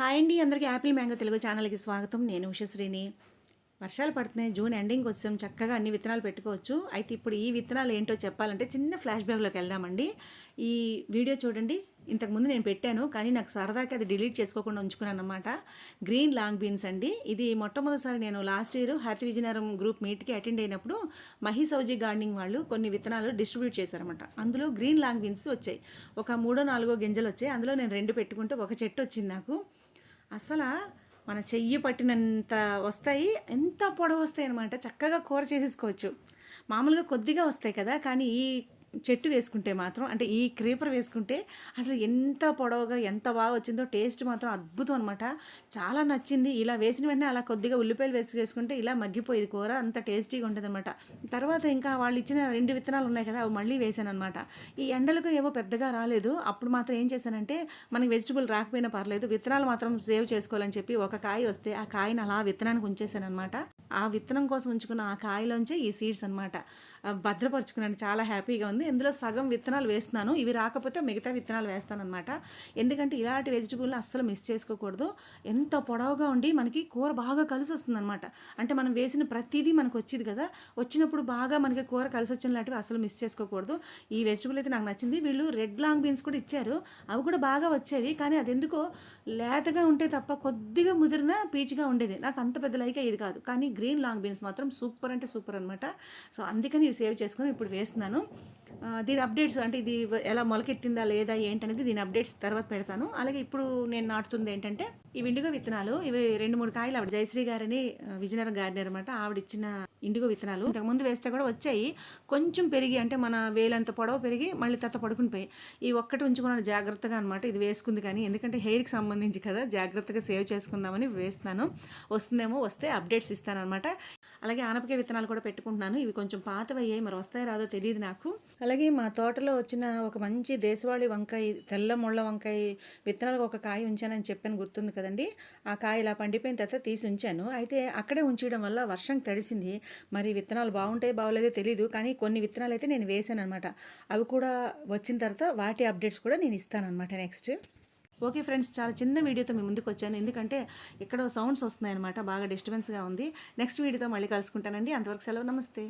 Hi అండి అందరికీ Apple mango Telugu ఛానల్కి స్వాగతం. నేను ఉషశ్రీని. వర్షాలు పడుతున్నాయి జూన్ ఎండింగ్ వచ్చాం చక్కగా అన్ని విత్తనాలు పెట్టుకోవచ్చు. అయితే ఇప్పుడు ఈ విత్తనాలు ఏంటో చెప్పాలంటే చిన్న ఫ్లాష్ బ్యాక్లోకి వెళ్దామండి. ఈ వీడియో చూడండి ఇంతకుముందు నేను పెట్టాను కానీ నాకు సరదాకి అది డిలీట్ చేసుకోకుండా ఉంచుకున్నాను అనమాట గ్రీన్ లాంగ్ బీన్స్ అండి. ఇది మొట్టమొదటిసారి నేను last year Haritha Vizianagaram group మీట్కి attend అయినప్పుడు మహిసౌజీ గార్డెనింగ్ వాళ్ళు కొన్ని విత్తనాలు డిస్ట్రిబ్యూట్ చేశారనమాట అందులో గ్రీన్ లాంగ్ బీన్స్ వచ్చాయి. ఒక మూడో నాలుగో గింజలు వచ్చాయి. అందులో నేను రెండు పెట్టుకుంటే ఒక చెట్టు వచ్చింది నాకు. అసలు మన చెయ్యి పట్టినంత వస్తాయి ఎంత పొడవు వస్తాయి అనమాట చక్కగా కూర చేసేసుకోవచ్చు. మామూలుగా కొద్దిగా వస్తాయి కదా కానీ ఈ చెట్టు వేసుకుంటే మాత్రం అంటే ఈ క్రీపర్ వేసుకుంటే అసలు ఎంత పొడవుగా ఎంత బాగా వచ్చిందో టేస్ట్ మాత్రం అద్భుతం అనమాట చాలా నచ్చింది. ఇలా వేసిన వెంటనే అలా కొద్దిగా ఉల్లిపాయలు వేసి వేసుకుంటే ఇలా మగ్గిపోయేది కూర అంత టేస్టీగా ఉంటుంది అనమాట తర్వాత ఇంకా వాళ్ళు ఇచ్చిన రెండు విత్తనాలు ఉన్నాయి కదా అవి మళ్ళీ వేసాను అనమాట ఈ ఎండలకు ఏవో పెద్దగా రాలేదు. అప్పుడు మాత్రం ఏం చేశానంటే మనకి వెజిటబుల్ రాకపోయినా పర్లేదు విత్తనాలు మాత్రం సేవ్ చేసుకోవాలని చెప్పి ఒక కాయ వస్తే ఆ కాయను అలా విత్తనానికి ఉంచేసాను అనమాట ఆ విత్తనం కోసం ఉంచుకున్న ఆ కాయలోంచే ఈ సీడ్స్ అనమాట భద్రపరుచుకున్నాను. చాలా హ్యాపీగా ఉంది. ఇందులో సగం విత్తనాలు వేస్తున్నాను. ఇవి రాకపోతే మిగతా విత్తనాలు వేస్తాను అనమాట ఎందుకంటే ఇలాంటి వెజిటబుల్ని అస్సలు మిస్ చేసుకోకూడదు. ఎంత పొడవుగా ఉండి మనకి కూర బాగా కలిసి వస్తుందన్నమాట అంటే మనం వేసిన ప్రతిదీ మనకు వచ్చింది కదా. వచ్చినప్పుడు బాగా మనకి కూర కలిసి వచ్చిన లాంటివి అసలు మిస్ చేసుకోకూడదు. ఈ వెజిటబుల్ అయితే నాకు నచ్చింది. వీళ్ళు రెడ్ లాంగ్ బీన్స్ కూడా ఇచ్చారు. అవి కూడా బాగా వచ్చేవి. కానీ అది ఎందుకో లేతగా ఉంటే తప్ప కొద్దిగా ముదిరిన పీచుగా ఉండేది. నాకు అంత పెద్ద లైక్ అయ్యేది కాదు. కానీ గ్రీన్ లాంగ్ బీన్స్ మాత్రం సూపర్ అంటే సూపర్ అనమాట సో అందుకని ఇది సేవ్ చేసుకుని ఇప్పుడు వేస్తున్నాను. దీని అప్డేట్స్ అంటే ఇది ఎలా మొలకెత్తిందా లేదా ఏంటనేది దీని అప్డేట్స్ తర్వాత పెడతాను. అలాగే ఇప్పుడు నేను నాటుతుంది ఏంటంటే ఇవి ఇండిగో విత్తనాలు ఇవి రెండు మూడు కాయలు ఆవిడ జయశ్రీ గారని విజయనగరం గార్డెన్ అనమాట ఆవిడ ఇచ్చిన ఇండిగో విత్తనాలు ఇంతకుముందు వేస్తే కూడా వచ్చాయి. కొంచెం పెరిగి అంటే మన వేలంత పొడవు పెరిగి మళ్ళీ తత్త పడుకుని పోయి ఈ ఒక్కటి ఉంచుకున్నాను జాగ్రత్తగా అనమాట ఇది వేసుకుంది కానీ. ఎందుకంటే హెయిర్కి సంబంధించి కదా జాగ్రత్తగా సేవ్ చేసుకుందామని వేస్తున్నాను. వస్తుందేమో వస్తే అప్డేట్స్ ఇస్తాను అనమాట. అలాగే ఆనపకాయ విత్తనాలు కూడా పెట్టుకుంటున్నాను. ఇవి కొంచెం పాతవయ్యాయి మరి వస్తాయో రాదో తెలియదు నాకు. అలాగే మా తోటలో వచ్చిన ఒక మంచి దేశవాళీ వంకాయ తెల్ల ముళ్ళ వంకాయ విత్తనాలకు ఒక కాయ ఉంచానని చెప్పాను గుర్తుంది కదండి. ఆ కాయ ఇలా పండిపోయిన తర్వాత తీసి ఉంచాను. అయితే అక్కడే ఉంచడం వల్ల వర్షం తడిసింది. మరి విత్తనాలు బాగుంటాయి బాగోలేదో తెలియదు కానీ కొన్ని విత్తనాలు అయితే నేను వేసాను అనమాట అవి కూడా వచ్చిన తర్వాత వాటి అప్డేట్స్ కూడా నేను ఇస్తాను అనమాట నెక్స్ట్. ఓకే ఫ్రెండ్స్ చాలా చిన్న వీడియోతో మీ ముందుకు వచ్చాను. ఎందుకంటే ఇక్కడ సౌండ్స్ వస్తున్నాయి అనమాట బాగా డిస్టర్బెన్స్గా ఉంది. నెక్స్ట్ వీడియోతో మళ్ళీ కలుసుకుంటానండి. అంతవరకు సెలవు. నమస్తే.